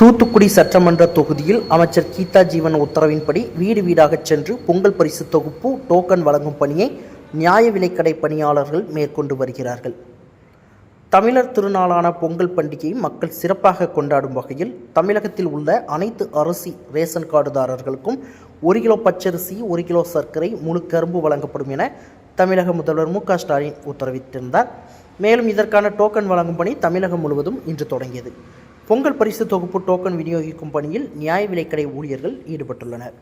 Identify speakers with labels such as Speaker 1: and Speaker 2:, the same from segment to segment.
Speaker 1: தூத்துக்குடி சட்டமன்ற தொகுதியில் அமைச்சர் கீதா ஜீவன் உத்தரவின்படி வீடு வீடாக சென்று பொங்கல் பரிசு தொகுப்பு டோக்கன் வழங்கும் பணியை நியாய விலைக்கடை பணியாளர்கள் மேற்கொண்டு வருகிறார்கள். தமிழர் திருநாளான பொங்கல் பண்டிகையை மக்கள் சிறப்பாக கொண்டாடும் வகையில் தமிழகத்தில் உள்ள அனைத்து அரிசி ரேஷன் கார்டுதாரர்களுக்கும் ஒரு கிலோ பச்சரிசி ஒரு கிலோ சர்க்கரை முழு கரும்பு வழங்கப்படும் என தமிழக முதல்வர் மு க ஸ்டாலின் உத்தரவிட்டிருந்தார். மேலும் இதற்கான டோக்கன் வழங்கும் பணி தமிழகம் முழுவதும் இன்று தொடங்கியது. பொங்கல் பரிசு தொகுப்பு டோக்கன் விநியோகிக்கும் பணியில் நியாய விலைக்கடை ஊழியர்கள் ஈடுபட்டுள்ளனர்.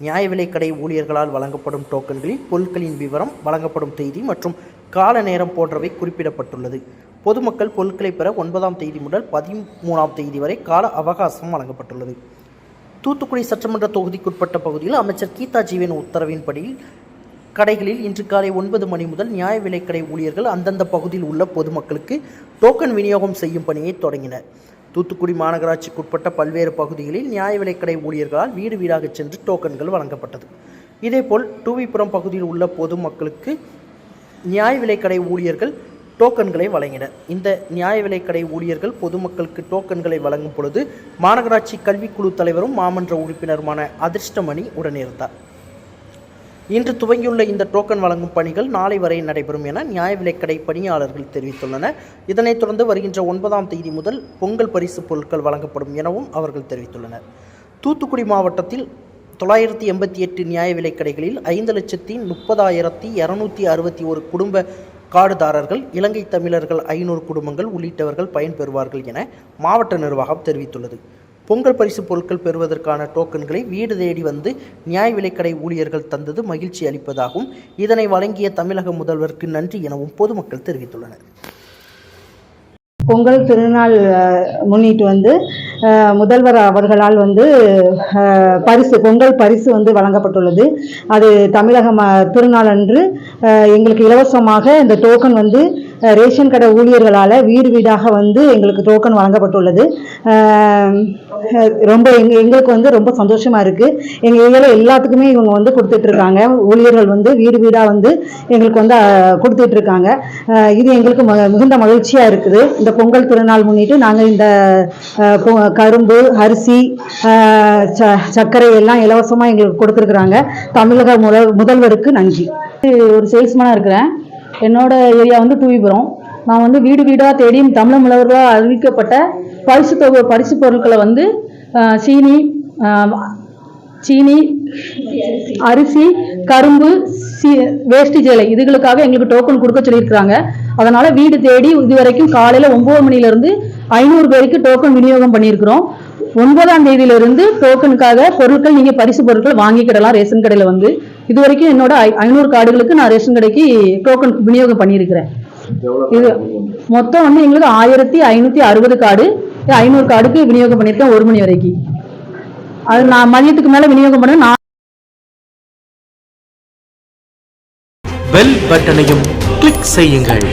Speaker 1: நியாய விலைக்கடை ஊழியர்களால் வழங்கப்படும் டோக்கன்களில் பொருட்களின் விவரம் வழங்கப்படும் தேதி மற்றும் கால நேரம் போன்றவை குறிப்பிடப்பட்டுள்ளது. பொதுமக்கள் பொருட்களை பெற ஒன்பதாம் தேதி முதல் பதிமூணாம் தேதி வரை கால அவகாசம் வழங்கப்பட்டுள்ளது. தூத்துக்குடி சட்டமன்ற தொகுதிக்குட்பட்ட பகுதியில் அமைச்சர் கீதா ஜீவன் உத்தரவின்படி கடைகளில் இன்று காலை ஒன்பது மணி முதல் நியாய விலைக்கடை ஊழியர்கள் அந்தந்த பகுதியில் உள்ள பொதுமக்களுக்கு டோக்கன் விநியோகம் செய்யும் பணியை தொடங்கினர். தூத்துக்குடி மாநகராட்சிக்குட்பட்ட பல்வேறு பகுதிகளில் நியாய விலைக்கடை ஊழியர்களால் வீடு வீடாக சென்று டோக்கன்கள் வழங்கப்பட்டது. இதேபோல் டூவிபுரம் பகுதியில் உள்ள பொதுமக்களுக்கு நியாய விலைக்கடை ஊழியர்கள் டோக்கன்களை வழங்கினர். இந்த நியாய விலைக்கடை ஊழியர்கள் பொதுமக்களுக்கு டோக்கன்களை வழங்கும் பொழுது மாநகராட்சி கல்விக்குழு தலைவரும் மாமன்ற உறுப்பினருமான அதிர்ஷ்டமணி உடனிருந்தார். இன்று துவங்கியுள்ள இந்த டோக்கன் வழங்கும் பணிகள் நாளை வரை நடைபெறும் என நியாய விலைக்கடை பணியாளர்கள் தெரிவித்துள்ளனர் இதனைத் தொடர்ந்து வருகின்ற ஒன்பதாம் தேதி முதல் பொங்கல் பரிசு பொருட்கள் வழங்கப்படும் எனவும் அவர்கள் தெரிவித்துள்ளனர். தூத்துக்குடி மாவட்டத்தில் தொள்ளாயிரத்தி எண்பத்தி எட்டு நியாய விலைக்கடைகளில் ஐந்து லட்சத்தி முப்பதாயிரத்தி இரநூத்தி அறுபத்தி ஒரு குடும்ப காடுதாரர்கள் இலங்கை தமிழர்கள் ஐநூறு குடும்பங்கள் உள்ளிட்டவர்கள் பயன்பெறுவார்கள் என மாவட்ட நிர்வாகம் தெரிவித்துள்ளது. பொங்கல் பரிசு பொருட்கள் பெறுவதற்கான டோக்கன்களை வீடு தேடி வந்து நியாய விலைக்கடை ஊழியர்கள் தந்தது மகிழ்ச்சி அளிப்பதாகவும் இதனை வழங்கிய தமிழக முதல்வருக்கு நன்றி எனவும் பொதுமக்கள் தெரிவித்துள்ளனர்.
Speaker 2: பொங்கல் திருநாள் அஹ், முன்னிட்டு வந்து முதல்வர் அவர்களால் வந்து அஹ், பரிசு பொங்கல் பரிசு வந்து வழங்கப்பட்டுள்ளது. அது தமிழக திருநாள் அன்று அஹ், எங்களுக்கு இலவசமாக இந்த டோக்கன் வந்து ரேஷன் கடை ஊழியர்களால் வீடு வீடாக வந்து எங்களுக்கு டோக்கன் வழங்கப்பட்டுள்ளது. ரொம்ப எங்க எங்களுக்கு வந்து ரொம்ப சந்தோஷமாக இருக்குது எங்கள் ஏரியாவில் எல்லாத்துக்குமே இவங்க வந்து கொடுத்துட்ருக்காங்க ஊழியர்கள் வந்து வீடு வீடாக வந்து எங்களுக்கு வந்து கொடுத்துட்ருக்காங்க இது எங்களுக்கு ம- மிகுந்த மகிழ்ச்சியாக இருக்குது. இந்த பொங்கல் திருநாள் முன்னிட்டு நாங்கள் இந்த பொ- கரும்பு அரிசி ச- சர்க்கரை எல்லாம் இலவசமாக எங்களுக்கு கொடுத்துருக்குறாங்க. தமிழக முதல் முதல்வருக்கு நன்றி.
Speaker 3: ஒரு சேல்ஸ்மேனாக இருக்கிறேன். என்னோட ஏரியா வந்து தூவிபுரம் நான் வந்து வீடு வீடாக தேடியும் தமிழ் முதல்வர்களால் அறிவிக்கப்பட்ட பரிசு தொகை பரிசு பொருட்களை வந்து சீனி சீனி அரிசி கரும்பு சி வேஷ்டி சேலை. இதுகளுக்காக எங்களுக்கு டோக்கன் கொடுக்க சொல்லியிருக்கிறாங்க. அதனால் வீடு தேடி இதுவரைக்கும் காலையில் ஒம்பது மணிலேருந்து ஐநூறு பேருக்கு டோக்கன் விநியோகம் பண்ணியிருக்கிறோம். ஒன்பதாம் தேதியிலிருந்து டோக்கனுக்காக பொருட்கள் நீங்கள் பரிசு பொருட்கள் வாங்கிக்கிடலாம் ரேஷன் கடையில் வந்து. இது வரைக்கும் என்னோட ஐநூறு கார்டுகளுக்கு நான் ரேஷன் கடைக்கு டோக்கன் விநியோகம் பண்ணியிருக்கிறேன். இது மொத்தம் வந்து எங்களுக்கு ஆயிரத்தி ஐநூற்றி அறுபது கார்டு ஐநூறு கார்டுக்கு விநியோகம் பண்ணியிருக்கேன் ஒரு மணி வரைக்கும் அது நான் மதியத்துக்கு மேலே விநியோகம் பண்ண நான்
Speaker 4: பெல் பட்டனையும் கிளிக் செய்யுங்கள்.